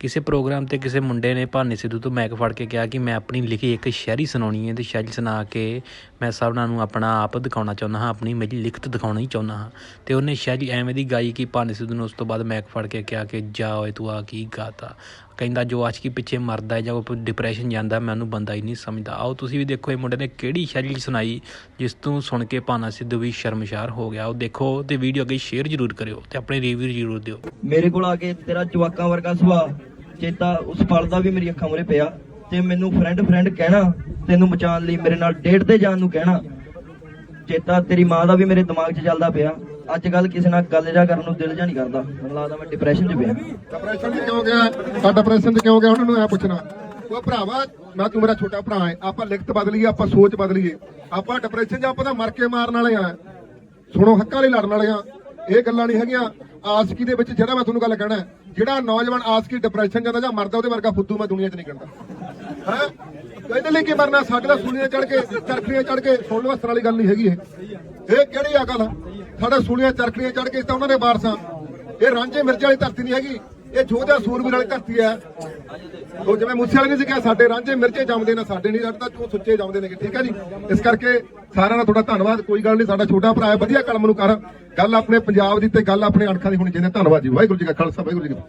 ਕਿਸੇ ਪ੍ਰੋਗਰਾਮ ਤੇ ਕਿਸੇ ਮੁੰਡੇ ਨੇ ਭਾਨੀ ਸਿੱਧੂ ਤੋਂ ਮੈਕ ਫੜ ਕੇ ਕਿਹਾ ਕਿ ਮੈਂ ਆਪਣੀ ਲਿਖੀ ਇੱਕ ਸ਼ਾਇਰੀ ਸੁਣਾਉਣੀ ਹੈ ਤੇ ਸ਼ਾਇਰੀ ਸੁਣਾ ਕੇ ਮੈਂ ਸਭਨਾਂ ਨੂੰ ਆਪਣਾ ਆਪ ਦਿਖਾਉਣਾ ਚਾਹੁੰਦਾ ਹਾਂ, ਆਪਣੀ ਮੇਰੀ ਲਿਖਤ ਦਿਖਾਉਣਾ ਹੀ ਚਾਹੁੰਦਾ ਹਾਂ। ਤੇ ਉਹਨੇ ਸ਼ਾਇਰੀ ਐਵੇਂ ਦੀ ਗਾਈ ਕਿ ਭਾਨੀ ਸਿੱਧੂ ਨੇ ਉਸ ਤੋਂ ਬਾਅਦ ਮੈਕ ਫੜ ਕੇ ਕਿਹਾ ਕਿ ਜਾ ਓਏ ਤੂੰ ਆ ਕੀ ਗਾਤਾ। ਕਹਿੰਦਾ ਜੋ ਅੱਜ ਕੀ ਪਿੱਛੇ ਮਰਦਾ ਹੈ ਜਾਂ ਉਹ ਡਿਪਰੈਸ਼ਨ ਜਾਂਦਾ ਮੈਂ ਉਹਨੂੰ ਬੰਦਾ ਹੀ ਨਹੀਂ ਸਮਝਦਾ। ਆਓ ਤੁਸੀਂ ਵੀ ਦੇਖੋ ਇਹ ਮੁੰਡੇ ਨੇ ਕਿਹੜੀ ਸ਼ਾਇਰੀ ਸੁਣਾਈ ਜਿਸ ਤੋਂ ਸੁਣ ਕੇ ਭਾਨਾ ਸਿੱਧੂ ਵੀ ਸ਼ਰਮਸ਼ਾਰ ਹੋ ਗਿਆ। ਉਹ ਦੇਖੋ ਤੇ ਵੀਡੀਓ ਅੱਗੇ ਸ਼ੇਅਰ ਜ਼ਰੂਰ ਕਰਿਓ ਤੇ ਆਪਣੇ ਰਿਵਿਊ ਜ਼ਰੂਰ ਦਿਓ। ਮੇਰੇ ਕੋਲ ਆ ਕੇ ਤੇਰਾ ਜਵਾਕਾਂ ਵਰਗਾ ਸੁਭਾਅ। ਚੇਤਾ ਉਸ ਪਲ ਦਾ ਵੀ ਮੇਰੀ ਅੱਖਾਂ ਮੁਰੇ ਪਿਆ ਤੇ ਮੈਨੂੰ ਫਰੈਂਡ ਫਰੈਂਡ ਕਹਿਣਾ, ਤੈਨੂੰ ਬਚਾਉਣ ਲਈ ਮੇਰੇ ਨਾਲ ਡੇਟ ਤੇ ਜਾਣ ਨੂੰ ਕਹਿਣਾ। ਚੇਤਾ ਤੇਰੀ ਮਾਂ ਦਾ ਵੀ ਮੇਰੇ ਦਿਮਾਗ 'ਚ ਚੱਲਦਾ ਪਿਆ। ਅੱਜ ਕੱਲ ਕਿਸੇ ਨਾਲ ਗੱਲ ਜਾ ਕਰਨ ਨੂੰ ਦਿਲ ਜਾ ਨਹੀਂ ਕਰਦਾ। ਮੈਨੂੰ ਲੱਗਦਾ ਮੈਂ ਡਿਪਰੈਸ਼ਨ 'ਚ ਪਿਆ। ਡਿਪਰੈਸ਼ਨ 'ਚ ਕਿਉਂ ਗਿਆ? ਤਾਂ ਡਿਪਰੈਸ਼ਨ 'ਚ ਕਿਉਂ ਗਿਆ? ਉਹਨਾਂ ਨੂੰ ਐ ਪੁੱਛਣਾ। ਉਹ ਭਰਾਵਾ, ਮੈਂ ਤੂੰ ਮੇਰਾ ਛੋਟਾ ਭਰਾ ਹੈ ਆਪਾਂ ਲਿਖਤ ਬਦਲੀਏ, ਆਪਾਂ ਸੋਚ ਬਦਲੀਏ। ਆਪਾਂ ਡਿਪਰੈਸ਼ਨ 'ਚ ਆਪਾਂ ਤਾਂ ਮਰ ਕੇ ਮਾਰਨ ਵਾਲੇ ਆ। ਸੁਣੋ, ਹੱਕਾਂ ਲਈ ਲੜਨ ਵਾਲੇ ਆ। ਇਹ ਗੱਲਾਂ ਨਹੀਂ ਹੈਗੀਆਂ। ਆਸਕੀ ਦੇ ਵਿੱਚ ਜਿਹੜਾ ਮੈਂ ਤੁਹਾਨੂੰ ਗੱਲ ਕਹਿਣਾ ਜਿਹੜਾ ਨੌਜਵਾਨ ਆਸਕੀ ਡਿਪਰੈਸ਼ਨ ਜਾਂਦਾ ਜਾਂ ਮਰਦਾ, ਉਹਦੇ ਵਰਗਾ ਫੁੱਦੂ ਮੈਂ ਦੁਨੀਆ 'ਚ ਨਹੀਂ ਕਹਿੰਦਾ ਹੈ? ਇਹਦੇ ਲਈ ਕੀ ਮਰਨਾ? ਸਾਡੇ ਦਾ ਸੂਲੀਆਂ ਚੜ ਕੇ ਚਰਖੀਆਂ ਚੜ ਕੇ ਸੁਣ ਲਓ ਵਾਲੀ ਗੱਲ ਨਹੀਂ ਹੈਗੀ ਇਹ। ਇਹ ਕਿਹੜੀ ਆ? ਗੱਲ ਸਾਡਾ ਸੂਲੀਆਂ ਚਰਖੀਆਂ ਚੜ ਕੇ ਤਾਂ ਉਹਨਾਂ ਦੇ ਵਾਰਸਾਂ। ਇਹ ਰਾਂਝੇ ਮਿਰਜ਼ੇ ਵਾਲੀ ਧਰਤੀ ਨਹੀਂ ਹੈਗੀ। ਇਹ ਜੋਧਾ ਸੂਰਬੀਰ ਨਾਲ ਧਰਤੀ ਹੈ। ਉਹ ਜਿਵੇਂ ਮੂਸੇ ਵਾਲੇ ਨੇ ਸੀ ਕਿਹਾ, ਸਾਡੇ ਰਾਂਝੇ ਮਿਰਚੇ ਜੰਮਦੇ ਨੇ, ਸਾਡੇ ਨਹੀਂ ਸਾਡੇ ਤਾਂ ਉਹ ਸੁੱਚੇ ਜੰਮਦੇ ਨੇ ਠੀਕ ਹੈ ਜੀ? ਇਸ ਕਰਕੇ ਸਾਰਿਆਂ ਦਾ ਤੁਹਾਡਾ ਧੰਨਵਾਦ, ਕੋਈ ਗੱਲ ਨਹੀਂ, ਸਾਡਾ ਛੋਟਾ ਭਰਾ ਹੈ, ਵਧੀਆ ਕਲਮ ਨੂੰ ਕਰ। ਗੱਲ ਆਪਣੇ ਪੰਜਾਬ ਦੀ ਤੇ ਗੱਲ ਆਪਣੇ ਅਣਖਾਂ ਦੀ ਹੋਣੀ ਚਾਹੀਦੀ ਧੰਨਵਾਦ ਜੀ, ਵਾਹਿਗੁਰੂ ਜੀ ਕਾ ਖਾਲਸਾ, ਵਾਹਿਗੁਰੂ ਜੀ ਕੀ